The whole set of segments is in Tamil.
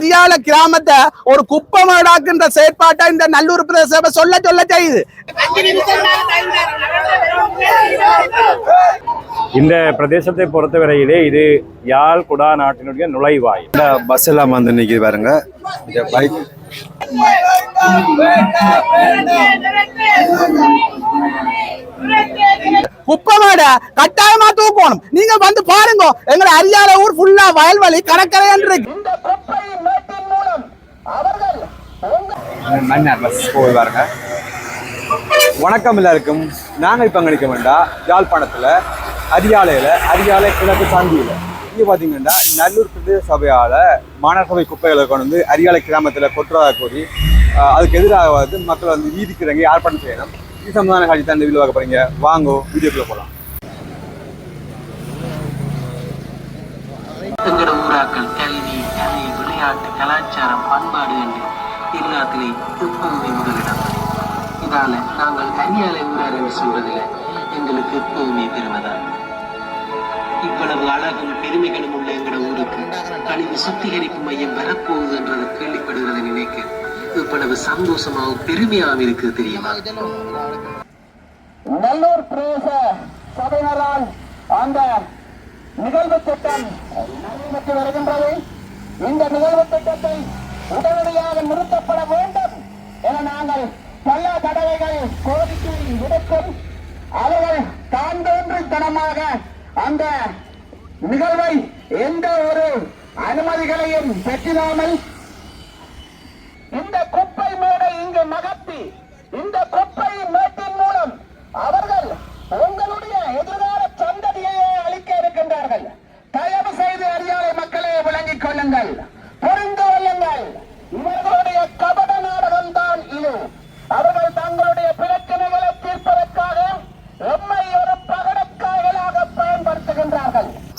அரியால கிராமத்தை ஒரு குப்பமேடாக்குன்ற செயற்பாட்டை இந்த நல்லூர் பிரதேச சபை சொல்ல சொல்ல செய்யுது. இந்த பிரதேசத்தை பொறுத்தவரையிலே இது யாழ் குடா நாட்டினுடைய நுழைவாய் இந்த பஸ் எல்லாம் வந்து நிற்கிது பாருங்க. இந்த பைக் குப்பமேட கட்டாயமா தூக்கணும். நீங்க வந்து பாருங்க எங்களை அரியால ஊர் ஃபுல்லா வயல்வெளி கடற்கரை இருக்கு. மன்னார் பஸ் போய் பாருங்க. வணக்கம் எல்லாருக்கும். நாங்கள் இப்போ அங்கே நிற்க வேண்டாம் யாழ்ப்பாணத்தில் அரியாலையில் அரியாலை கிழக்கு சாந்தியில். இங்கே பார்த்தீங்கன்னா நல்லூர் பிரதேச சபையால் மாநகர சபை குப்பைகளை கொண்டு வந்து அரியாலை கிராமத்தில் கொட்டுறதா கூறி அதுக்கு எதிராக வந்து மக்கள் வந்து வீதிக்கு இறங்கி செய்யணும். இது சம்பந்தமான காட்சி தான் இந்த வீடியோ பார்க்க போகிறீங்க வாங்கோ வீடியோக்குள்ளே போகலாம் ஊராக்கள் கல்வி கலை விளையாட்டு கலாச்சாரம் பண்பாடு என்று எல்லாத்திலே எப்பவுமே முதலிடம். இதால நாங்கள் அரியாலை ஊரார் என்று சொல்றதில் எங்களுக்கு எப்பவுமே பெருமைதான். இவ்வளவு அழகும் பெருமைகளும் உள்ள எங்களோட ஊருக்கு கழிவு சுத்திகரிப்பு மையம் வரப்போகுது என்றது கேள்விப்படுகிறதை நினைக்க இவ்வளவு சந்தோஷமாகவும் பெருமையாகவும் இருக்குது தெரியுமா? நல்லூர் பிரதேச சபையினரால் அந்த நிகழ்வு திட்டம் நடைபெற்று வருகின்றது. இந்த நிகழ்வு திட்டத்தை உடனடியாக நிறுத்தப்பட வேண்டும் என நாங்கள் பல தடவைகள் கோரிக்கை விடுக்கும் அவர்கள் தான் தோன்றித்தனமாக அந்த நிகழ்வை எந்த ஒரு அனுமதிகளையும் பெற்றிடாமல் இந்த குப்பை மேடை இங்கு நகர்த்தி இந்த குப்பை மேட்டின் மூலம் அவர்கள் உங்களுடைய எதிர்கால சந்ததியையே அளிக்க இருக்கின்றார்கள். தயவு செய்து அறியாலை மக்களே விளங்கிக் கொள்ளுங்கள்.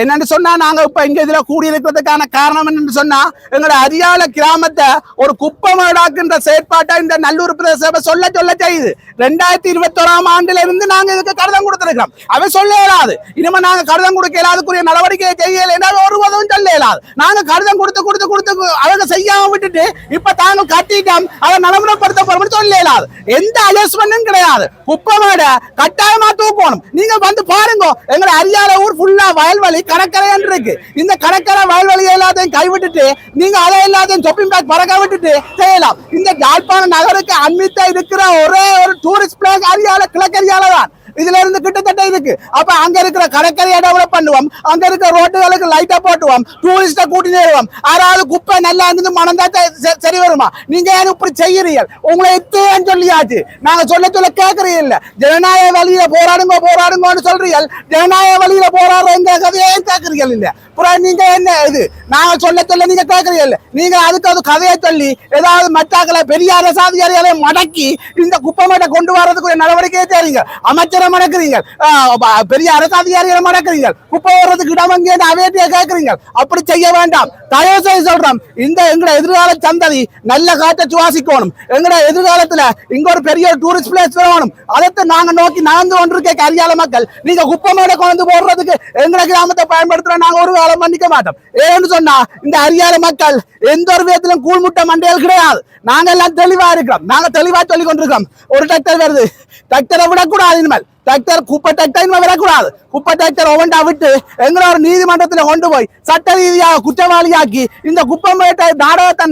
என்னன்னு சொன்னா நாங்க இப்ப இங்க இதுல கூடியிருக்கிறதுக்கான காரணம் என்னன்னு சொன்னா எங்களோட அரியால கிராமத்தை ஒரு குப்பமேடாக்குன்ற செயற்பாட்டை இந்த நல்லூர் பிரதேச சபை சொல்ல சொல்ல செய்யுது. ரெண்டாயிரத்தி இருபத்தி ஓராம் ஆண்டுல இருந்து நாங்க இதுக்கு கடிதம் கொடுத்திருக்கிறோம். அவ சொல்ல இயலாது. இனிமே நாங்க கடிதம் கொடுக்க இயலாதுக்குரிய நடவடிக்கையை செய்ய என்றால் ஒரு உதவும் சொல்ல இயலாது. நாங்க கடிதம் கொடுத்து கொடுத்து கொடுத்து அவங்க செய்யாம விட்டுட்டு இப்ப தாங்க கட்டிட்டோம் அதை நடைமுறைப்படுத்த போறோம்னு சொல்ல இயலாது. எந்த அட்ஜஸ்ட்மெண்ட்டும் கிடையாது. குப்பமேட கட்டாயமா தூக்கணும். நீங்க வந்து பாருங்க எங்களை அரியால ஊர் ஃபுல்லா வயல்வெளி கடற்கரை இருக்கு இந்த கடற்கரை வயல்வெளி எல்லாத்தையும் கைவிட்டுட்டு நீங்க அதை எல்லாத்தையும் ஷாப்பிங் பேக் பறக்க விட்டுட்டு செய்யலாம். இந்த யாழ்ப்பாண நகருக்கு அண்மித்த இருக்கிற ஒரே ஒரு டூரிஸ்ட் பிளேஸ் அரியால கிழக்கரியால தான் இதுல இருந்து கிட்டத்தட்ட இருக்கு அப்ப அங்க இருக்கிற கடற்கரையை டெவலப் பண்ணுவோம். அங்க இருக்கிற ரோட்டுகளுக்கு லைட்டா போட்டுவோம். டூரிஸ்ட கூட்டி வருவோம். யாராவது குப்பை நல்லா இருந்து மணந்தா த- சரி வருமா? நீங்க ஏன் இப்படி செய்யறீங்க உங்களை எத்தேன்னு சொல்லியாச்சு. நாங்க சொல்ல சொல்ல கேக்குறீங்க இல்ல. ஜனநாயக வழியில போராடுங்க போராடுங்கன்னு சொல்றீங்க ஜனநாயக வழியில போராடுறவங்க கதையே கேக்குறீங்க இல்ல. அப்புறம் நீங்க என்ன இது? நாங்க சொல்ல சொல்ல நீங்க கேட்கறீங்க இல்ல. நீங்க அதுக்கு அது கதையை சொல்லி ஏதாவது மற்றாக்களை பெரிய அரசாதிகாரிகளை மடக்கி இந்த குப்பை குப்பமேட்டை கொண்டு வர்றதுக்குரிய நடவடிக்கையை தெரியுங்க அமைச்சர் மடக்குறீங்க ஆஹ் பெரிய அரசு அதிகாரிகளை மடக்குறீங்க குப்பை வர்றதுக்கு இடம் எங்கே அவேட்டியை கேட்கறீங்க அப்படி செய்ய வேண்டாம். தயவு செய்து சொல்றோம் இந்த எங்கட எதிர்கால சந்ததி நல்ல காற்றை சுவாசிக்கணும். எங்கட எதிர்காலத்துல இங்க ஒரு பெரிய டூரிஸ்ட் பிளேஸ் வேணும். அதை நாங்க நோக்கி நடந்து கொண்டிருக்க அரியால மக்கள். நீங்க குப்பை மேல கொண்டு போடுறதுக்கு எங்கட கிராமத்தை பயன்படுத்துற நாங்க ஒரு காலம் மன்னிக்க மாட்டோம். ஏன்னு சொன்னா இந்த அரியால மக்கள் எந்த ஒரு விதத்திலும் கூழ்முட்டை மண்டைகள் கிடையாது. நாங்க எல்லாம் தெளிவா இருக்கிறோம். நாங்க தெளிவா சொல்லி கொண்டிருக்கோம் ஒரு டிராக்டர் வருது. டிராக்டரை விடக்கூடாது இனிமேல். டாக்டர் குப்பை டாக்டர் இனிமேல் விடக்கூடாது குப்பை டாக்டர் ஒவ்வொன்றா விட்டு எங்களை ஒரு நீதிமன்றத்தில் கொண்டு போய் சட்ட ரீதியாக குற்றவாளியாக்கி இந்த குப்பமேட்டை நாடகத்தை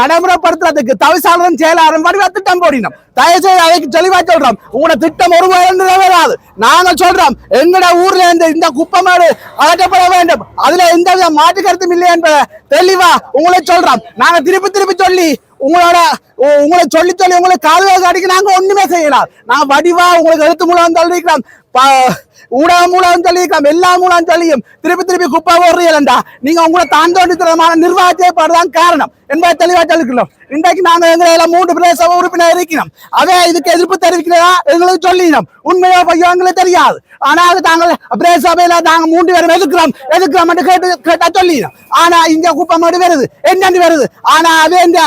நடைமுறைப்படுத்துறதுக்கு தவிசாளரும் செயலாளரும் வடிவ திட்டம் போடினோம் தயவுசெய்து அதை தெளிவா சொல்றோம் உங்களோட திட்டம் ஒரு நிறைவேறாது நாங்க சொல்றோம் எங்களோட ஊர்ல இருந்து இந்த குப்பமேடு அகற்றப்பட வேண்டும் அதுல எந்த வித மாற்று கருத்தும் இல்லை என்பதை தெளிவா உங்களை சொல்றோம் நாங்க திருப்பி திருப்பி சொல்லி உங்களோட உ- உங்களை சொல்லி சொல்லி உங்களை காதுவாக அடிக்க நாங்க ஒன்றுமே செய்யலாம். நான் வடிவா உங்களுக்கு எழுத்து மூலம் தள்ளிக்கலாம் ப- ஊடகம் மூலம் சொல்லியிருக்கலாம் எல்லா மூலம் சொல்லியும். திருப்பி திருப்பி குப்பை போடுறீங்களா நீங்க உங்களை தாண்டோண்டித்தனமான நிர்வாகத்தை தான் காரணம். என்பதை தெளிவா சொல்லிக்கலாம் இன்றைக்கு நாங்கள் எங்களை எல்லாம் மூன்று பிரதேச உறுப்பினர் இருக்கிறோம். அதே இதுக்கு எதிர்ப்பு தெரிவிக்கிறதா எங்களுக்கு சொல்லினோம். உண்மையோ பையோ எங்களுக்கு தெரியாது. ஆனால் தாங்கள் பிரதேச சபையில நாங்கள் மூன்று பேரும் எதுக்கிறோம் எதுக்கிறோம் கேட்டு கேட்டா சொல்லினோம். ஆனா இங்க குப்பை மாடு வருது. என்னென்னு வருது? ஆனா அதே இந்த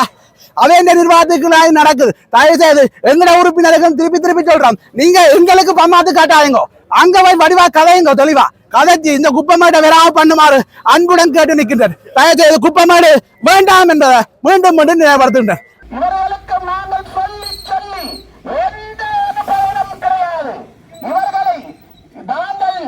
அதே இந்த நிர்வாகத்துக்கு நடக்குது. தயவு செய்து எங்கட உறுப்பினர்கள் திருப்பி திருப்பி சொல்றோம். நீங்க எங்களுக்கு பம்மாத்து காட்டாதீங்க அங்க போய் வடிவா கதையுங்க தெளிவா. கதைச்சு இந்த குப்பமேடை வராம பண்ணுமாறு அன்புடன் கேட்டு நிக்கிறது தயவு செய்து குப்பமேடு வேண்டாம் என்பதை மீண்டும் மீண்டும் நினைவுபடுத்துகின்றனர் இவர்களுக்கு நாங்கள் சொல்லி சொல்லி எந்த கிடையாது நாங்கள்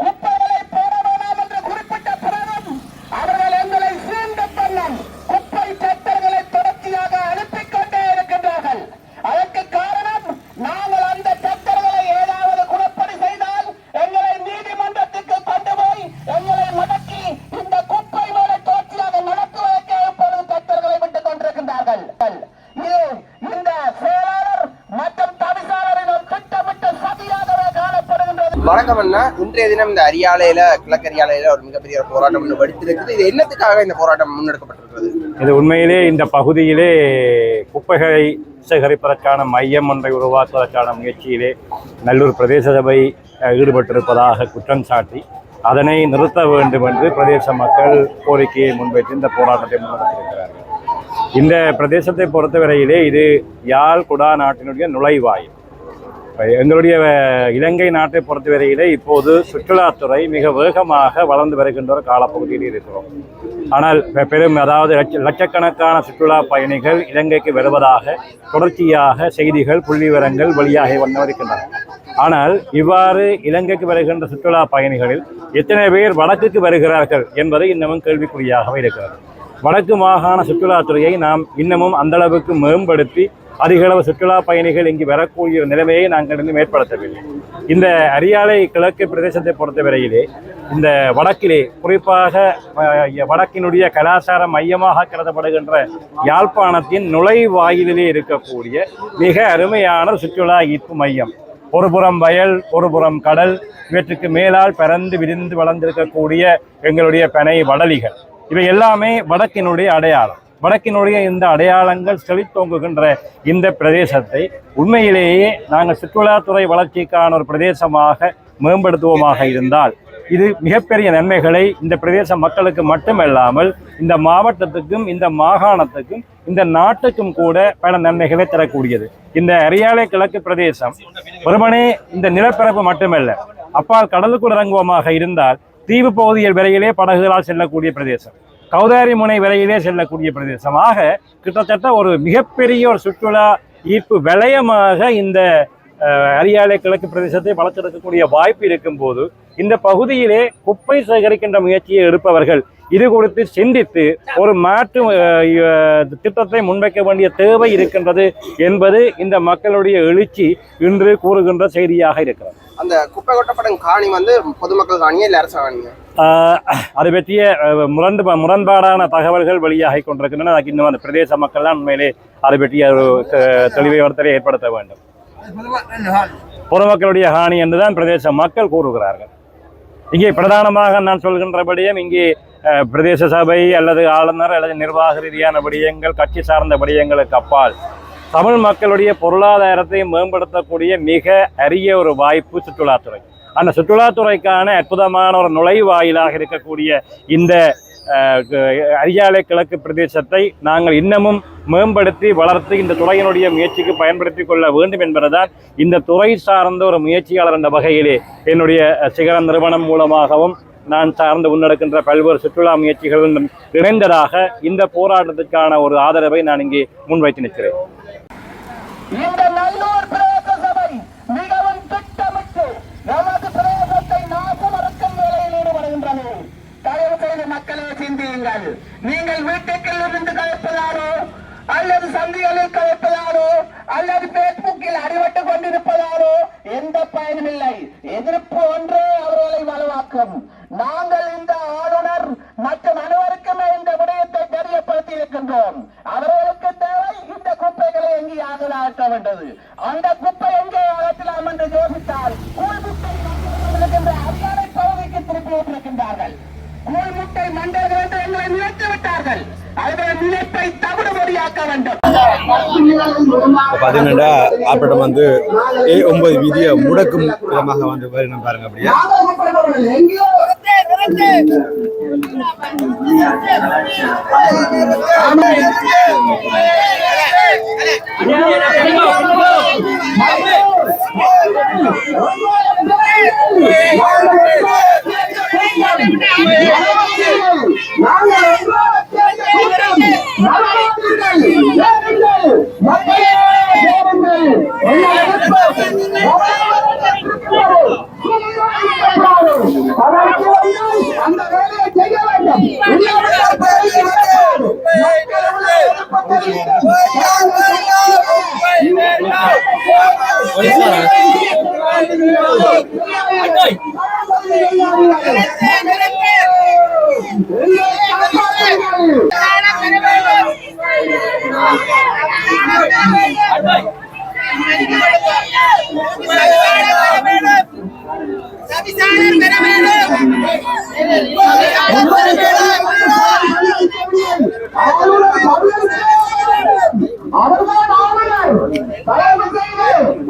குப்பைகளை போட வேண்டாம் என்று குறிப்பிட்ட பிறகும் அவர்கள் எங்களை சீண்ட பண்ணம் குப்பை சட்டங்களை தொடர்ச்சியாக அனுப்பிக் கொண்டே இருக்கின்றார்கள் அதற்கு காரணம் நாங்கள் அந்த சட்டங்களை ஏதாவது குணப்படி செய்தால் எங்களை நீதிமன்றத்துக்கு கொண்டு போய் எங்களை முடக்கி இந்த குப்பை வேலை தொடர்ச்சியாக நடத்துவதற்கு இப்பொழுது சட்டங்களை விட்டுக் கொண்டிருக்கின்றார்கள் இது இந்த செயலாளர் மற்றும் தவிசாளரின் ஒரு திட்டமிட்ட சதியாகவே காணப்படுகின்றது வணக்கம் அண்ணா. இன்றைய தினம் இந்த அரியாலையில கிழக்கரியாலையில ஒரு மிகப்பெரிய ஒரு போராட்டம் ஒன்று வெடித்திருக்குது இது என்னத்துக்காக இந்த போராட்டம் முன்னெடுக்கப்பட்டிருக்கிறது? இது உண்மையிலே இந்த பகுதியிலே குப்பைகளை சேகரிப்பதற்கான மையம் ஒன்றை உருவாக்குவதற்கான முயற்சியிலே நல்லூர் பிரதேச சபை ஈடுபட்டிருப்பதாக குற்றம் சாட்டி அதனை நிறுத்த வேண்டும் என்று பிரதேச மக்கள் கோரிக்கையை முன்வைத்து இந்த போராட்டத்தை முன்னெடுத்திருக்கிறார்கள். இந்த பிரதேசத்தை பொறுத்தவரையிலே இது யாழ் குடா நாட்டினுடைய நுழைவாயில். எங்களுடைய இலங்கை நாட்டை பொறுத்தவரையிலே இப்போது சுற்றுலாத்துறை மிக வேகமாக வளர்ந்து வருகின்ற ஒரு காலப்பகுதியில் இருக்கிறோம். ஆனால் பெரும் அதாவது லட்ச- லட்சக்கணக்கான சுற்றுலா பயணிகள் இலங்கைக்கு வருவதாக தொடர்ச்சியாக செய்திகள் புள்ளிவிவரங்கள் வெளியாகி வந்து வருகின்றன. ஆனால் இவ்வாறு இலங்கைக்கு வருகின்ற சுற்றுலா பயணிகளில் எத்தனை பேர் வடக்குக்கு வருகிறார்கள் என்பது இன்னமும் கேள்விக்குறியாகவே இருக்கிறது. வடக்கு மாகாண சுற்றுலாத்துறையை நாம் இன்னமும் அந்த அளவுக்கு மேம்படுத்தி அதிகளவு சுற்றுலா பயணிகள் இங்கு வரக்கூடிய நிலைமையை நாங்கள் இன்னும் ஏற்படுத்தவில்லை. இந்த அரியாலை கிழக்கு பிரதேசத்தை பொறுத்தவரையிலே இந்த வடக்கிலே குறிப்பாக வடக்கினுடைய கலாச்சார மையமாக கருதப்படுகின்ற யாழ்ப்பாணத்தின் நுழைவாயிலே இருக்கக்கூடிய மிக அருமையான சுற்றுலா ஈர்ப்பு மையம். ஒருபுறம் வயல் ஒருபுறம் கடல் இவற்றுக்கு மேலால் பறந்து விரிந்து வளர்ந்திருக்கக்கூடிய எங்களுடைய பனை வடலிகள். இவை எல்லாமே வடக்கினுடைய அடையாளம். வடக்கினுடைய இந்த அடையாளங்கள் செழித்தோங்குகின்ற இந்த பிரதேசத்தை உண்மையிலேயே நாங்கள் சுற்றுலாத்துறை வளர்ச்சிக்கான ஒரு பிரதேசமாக மேம்படுத்துவோமாக இருந்தால் இது மிகப்பெரிய நன்மைகளை இந்த பிரதேச மக்களுக்கு மட்டுமல்லாமல் இந்த மாவட்டத்துக்கும் இந்த மாகாணத்துக்கும் இந்த நாட்டுக்கும் கூட பல நன்மைகளை தரக்கூடியது. இந்த அரியாலை கிழக்கு பிரதேசம் வெறுமனே இந்த நிலப்பரப்பு மட்டுமல்ல அப்பால் கடலுக்குள் இறங்குவோமாக இருந்தால் தீவு பகுதியில் வரையிலே படகுகளால் செல்லக்கூடிய பிரதேசம். கௌதாரி முனை வரையிலே செல்லக்கூடிய பிரதேசமாக கிட்டத்தட்ட ஒரு மிகப்பெரிய ஒரு சுற்றுலா ஈர்ப்பு வலயமாக இந்த அரியாலை கிழக்கு பிரதேசத்தை வளர்த்தெடுக்கக்கூடிய வாய்ப்பு இருக்கும்போது இந்த பகுதியிலே குப்பை சேகரிக்கின்ற முயற்சியை எடுப்பவர்கள் இது குறித்து சிந்தித்து ஒரு மாற்று திட்டத்தை முன்வைக்க வேண்டிய தேவை இருக்கின்றது என்பது இந்த மக்களுடைய எழுச்சி இன்று கூறுகின்ற செய்தியாக இருக்கிறது. அந்த குப்பை கொட்டப்படும் காணி வந்து பொதுமக்கள் காணியா இல்லை அரசு காணியா அது பற்றிய முரண்டு முரண்பாடான தகவல்கள் வெளியாகி கொண்டிருக்கின்றன. அதுக்கு இன்னும் அந்த பிரதேச மக்கள்லாம் உண்மையிலே அதை பற்றிய ஒரு தெளிவை ஒருத்தரை ஏற்படுத்த வேண்டும். பொதுமக்களுடைய ஹானி என்றுதான் பிரதேச மக்கள் கூறுகிறார்கள். இங்கே பிரதானமாக நான் சொல்கின்றபடியும் இங்கே பிரதேச சபை அல்லது ஆளுநர் அல்லது நிர்வாக ரீதியான விடயங்கள் கட்சி சார்ந்த விடயங்களுக்கு அப்பால் தமிழ் மக்களுடைய பொருளாதாரத்தை மேம்படுத்தக்கூடிய மிக அரிய ஒரு வாய்ப்பு சுற்றுலாத்துறை. அந்த சுற்றுலாத்துறைக்கான அற்புதமான ஒரு நுழைவாயிலாக இருக்கக்கூடிய இந்த அரியாலை கிழக்கு பிரதேசத்தை நாங்கள் இன்னமும் மேம்படுத்தி வளர்த்து இந்த துறையினுடைய முயற்சிக்கு பயன்படுத்தி கொள்ள வேண்டும் என்பதுதான் இந்த துறை சார்ந்த ஒரு முயற்சியாளர் என்ற வகையிலே என்னுடைய சிகர சிகரம் நிறுவனம் மூலமாகவும் நான் சார்ந்து முன்னெடுக்கின்ற பல்வேறு சுற்றுலா முயற்சிகளுடன் இணைந்ததாக இந்த போராட்டத்திற்கான ஒரு ஆதரவை நான் இங்கே முன்வைத்து நிற்கிறேன் இந்த நல்லூர் பிரதேச சபை மிகவும் திட்டமிட்டு நமது பிரதேசத்தை நாசமறுக்கும் வேலையில் ஈடுபடுகின்றது தயவு செய்து மக்களே நீங்கள் வீட்டுக்குள் இருந்து கலப்பதாலோ அல்லது சந்திகளில் கலப்பதாலோ அல்லது பேஸ்புக்கில் அடிபட்டு கொண்டிருப்பதாலோ எந்த பயனும் இல்லை. எதிர்ப்பு ஒன்றே அவர்களை வலுவாக்கும். நாங்கள் இந்த ஆளுநர் மற்றும் அனைவருக்குமே இந்த விடயத்தை தெரியப்படுத்தி இருக்கின்றோம் அவர்களுக்கு தேவை இந்த குப்பைகளை எங்கே அகலாக்க வேண்டது அந்த குப்பை எங்கே அகற்றலாம் என்று யோசித்தால் கூழ்முட்டை இருக்கின்ற அரியாலை பகுதிக்கு திருப்பி விட்டிருக்கின்றார்கள் கூழ்முட்டை மண்டர்கள் என்று எங்களை நினைத்து விட்டார்கள் அவர்களை நினைப்பை தவிடுபடியாக்க வேண்டும் இப்போ பார்த்தீங்கன்னா ஆர்ப்பாட்டம் வந்து ஏ ஒன்பது வீதியை முடக்கும் விதமாக வந்து வருகிறோம் பாருங்க அப்படியே. ஆமாம் நாங்கள் ஒன்றாக சேர்ந்து கூட்டம் நடத்துங்கள் சேருங்கள் மக்களே சேருங்கள் என்ன அதற்கு வந்து அந்த வேலையை செய்ய வேண்டும் இல்லாவிட்டால் பதவி கிடையாது. மக்களுடைய விருப்பத்தை செய்து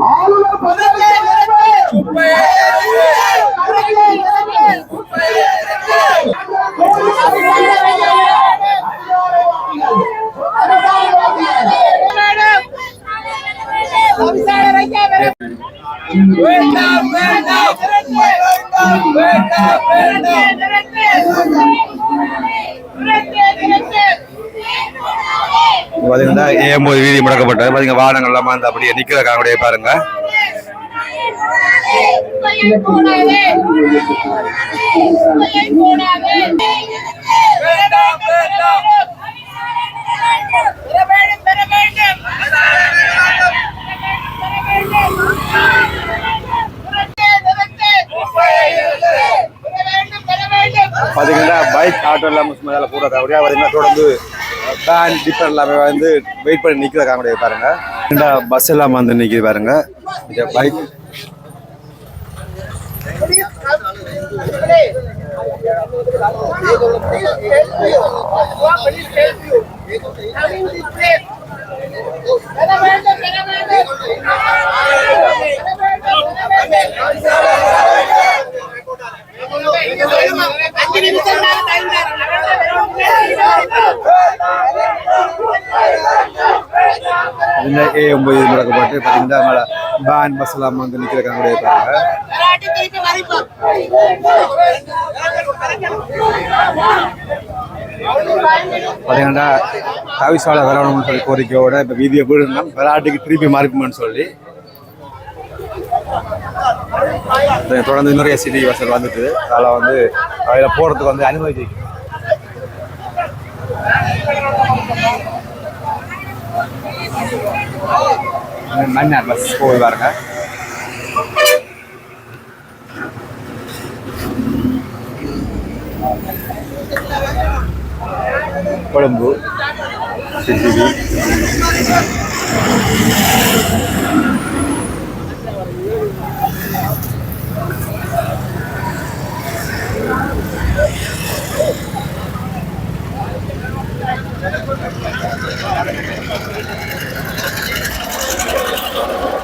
ஆளுநர் பதவி பார்த்தீங்கன்னா ஏம்போது வீதி முடக்கப்பட்டது. பார்த்தீங்க வாகனங்கள் எல்லாம் வந்து அப்படியே நிற்கிறக்காங்க அப்படியே பாருங்க. பார்த்தீங்கன்னா பைக் ஆட்டோ எல்லாம் மேலே போடுறாங்க. அப்படியே பார்த்தீங்கன்னா தொடர்ந்து வேன் டிப்பர் எல்லாமே வந்து வெயிட் பண்ணி நிற்கிற காமெடியை பாருங்க. இந்த பஸ் எல்லாம் வந்து நிற்கிது பாருங்க. இந்த பைக் அஞ்சு நிமிஷம் இந்த ஏ ஒன்பது முடக்கப்பட்டு பார்த்தீங்கன்னா மேலே பஸ் எல்லாம் வந்து நிற்கிறக்காங்க அப்படியே பாருங்க பார்த்தீங்கன்னா தவிசாலை வரணும்னு சொல்லி கோரிக்கையோட இப்போ வீதியை விடணும்னா விளையாட்டுக்கு திருப்பி மாறிப்போம்னு சொல்லி. தொடர்ந்து இன்னொரு சிட்டி வசதி வந்துட்டு அதில் வந்து அதில் போகிறதுக்கு வந்து அனுமதி மன்னார் பஸ் போய் பாருங்க கொழும்பு சிசிபி மீண்டும் நிரந்தரமாக ஓமன் நீதியை மறைக்க வேண்டிய நிர்பந்தத்திற்குள் உட்படவும் தயவு செய்து தவிசால உடனடியாக வர வேண்டும் ஆளுநரையும் அன்புடன் அழைக்கின்றோம் ஆளுநரை வேண்டும் அன்புடன் பிரதிநிற்கின்றோம்